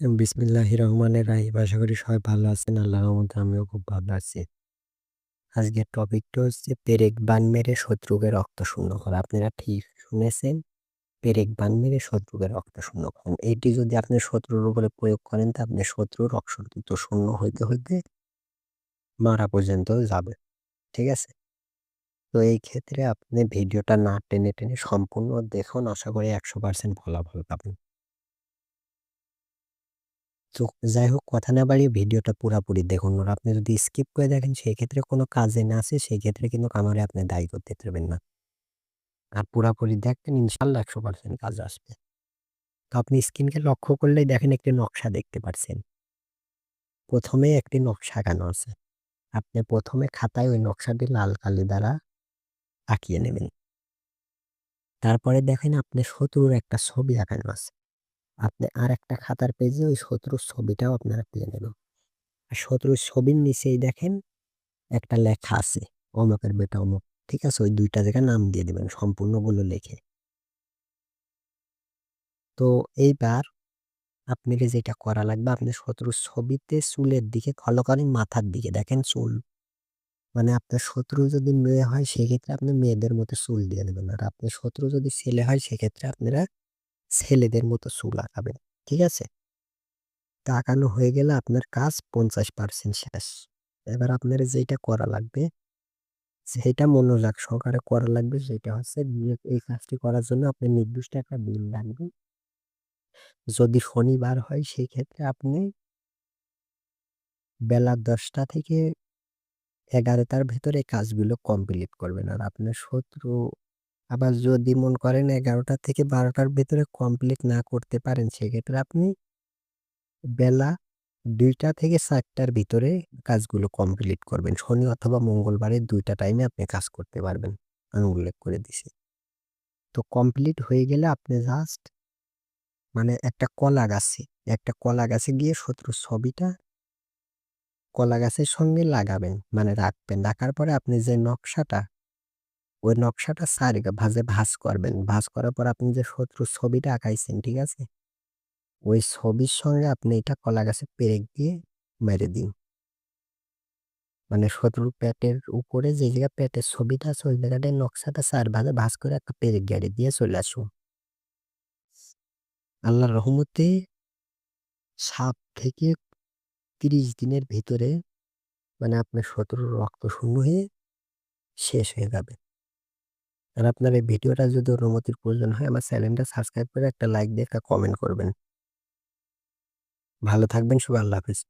বিসমিল্লাহির রহমানির রাহিম। আশা করি সবাই ভালো আছেন। আল্লাহর রহমতে আমিও খুব ভালো আছি। আজকের টপিকটা হচ্ছে পেরেক বান মেরে শত্রুকে রক্ত শূন্য করা। আপনারা ঠিক শুনেছেন, পেরেক বান মেরে শত্রুকে রক্ত শূন্য করেন। এইটি যদি আপনি শত্রুর উপরে প্রয়োগ করেন তা আপনি শত্রুর রক্ত শূন্য হইতে হইতে মারা পর্যন্ত যাবে। ঠিক আছে? তো এই ক্ষেত্রে আপনি ভিডিওটা না টেনে টেনে সম্পূর্ণ দেখুন। আশা করি একশো পার্সেন্ট ফলাফল পাবেন। তো যাই হোক, কথা না বাড়িয়ে ভিডিওটা পুরাপুরি দেখুন। আর আপনি যদি স্কিপ করে দেখেন, সেক্ষেত্রে কোনো কাজে না আসে, সেক্ষেত্রে কিন্তু আমারে আপনি দায়ী করতে পারবেন না। আর পুরাপুরি দেখবেন ইনশাল্লাহ একশো পার্সেন্ট কাজ আসবে। তো আপনি স্ক্রিনকে লক্ষ্য করলেই দেখেন, একটি নকশা দেখতে পারছেন। প্রথমেই একটি নকশা আঁকানো আছে। আপনি প্রথমে খাতায় ওই নকশাটি লাল কালি দ্বারা আঁকিয়ে নেবেন। তারপরে দেখেন, আপনি শত্রুর একটা ছবি আঁকানো আছে। আপনি আর একটা খাতার পেজে ওই শত্রুর ছবিটাও আপনারা পেয়ে নেবেন। আর শত্রুর ছবির নিচেই দেখেন একটা লেখা আছে, অমুকের বেটা অমুক, ঠিক আছে? ওই দুইটা জায়গায় নাম দিয়ে দেবেন, সম্পূর্ণগুলো লেখে। তো এইবার আপনার যেটা করা লাগবে, আপনি শত্রুর ছবিতে চুলের দিকে ফলো করেন মাথার দিকে। দেখেন চুল মানে আপনার শত্রু যদি মেয়ে হয়, সেক্ষেত্রে আপনি মেয়েদের মতো চুল দিয়ে দেবেন। আর আপনার শত্রু যদি ছেলে হয়, সেক্ষেত্রে আপনারা ছেলেদের মতো চুল আঁকাবেন ঠিক আছে? তাকানো হয়ে গেলে আপনার কাজ পঞ্চাশ পার্সেন্ট শেষ। এবার আপনার যেটা করা লাগবে সেটা মনোযোগ সহকারে করা লাগবে, সেটা হচ্ছে এই কাজটি করার জন্য আপনি নির্দিষ্ট একটা দিন লাগবে। যদি শনিবার হয় সেই ক্ষেত্রে আপনি বেলা দশটা থেকে এগারোটার ভেতরে কাজগুলো কমপ্লিট করবেন। আর আপনার শত্রু আবার যদি মন করেন এগারোটা থেকে বারোটার ভেতরে কমপ্লিট না করতে পারেন, সেক্ষেত্রে আপনি বেলা দুইটা থেকে চারটার ভিতরে কাজগুলো কমপ্লিট করবেন। শনি অথবা মঙ্গলবারের দুইটা টাইমে আপনি কাজ করতে পারবেন, আমি উল্লেখ করে দিছি। তো কমপ্লিট হয়ে গেলে আপনি জাস্ট মানে একটা কলা গাছে, একটা কলা গাছে গিয়ে শত্রুর ছবিটা কলা গাছের সঙ্গে লাগাবেন মানে রাখবেন। রাখার পরে আপনি যে নকশাটা ওই নকশাটা সারি ভাজে ভাজ করবেন। ভাজ করার পর আপনি যে শত্রুর ছবিটা আঁকাইছেন, ঠিক আছে? ওই ছবির সঙ্গে আপনি এটা কলা গাছে পেরেক দিয়ে মেরে দিন। মানে শত্রুর পেটের উপরে যে জায়গা পেটের ছবিটা আছে, ওই জায়গাটায় নকশাটা চার ভাজে ভাজ করে একটা পেরেক গাড়ি দিয়ে চলে আসুন। আল্লাহর রহমতে সাত থেকে তিরিশ দিনের ভিতরে মানে আপনার শত্রুর রক্ত শূন্য হয়ে শেষ হয়ে যাবে। আর আপনার এই ভিডিওটা যদি অনুমতির প্রয়োজন হয়, আমার চ্যানেলটা সাবস্ক্রাইব করে একটা লাইক দিয়ে একটা কমেন্ট করবেন। ভালো থাকবেন সবাই আল্লাহ হাফিজ।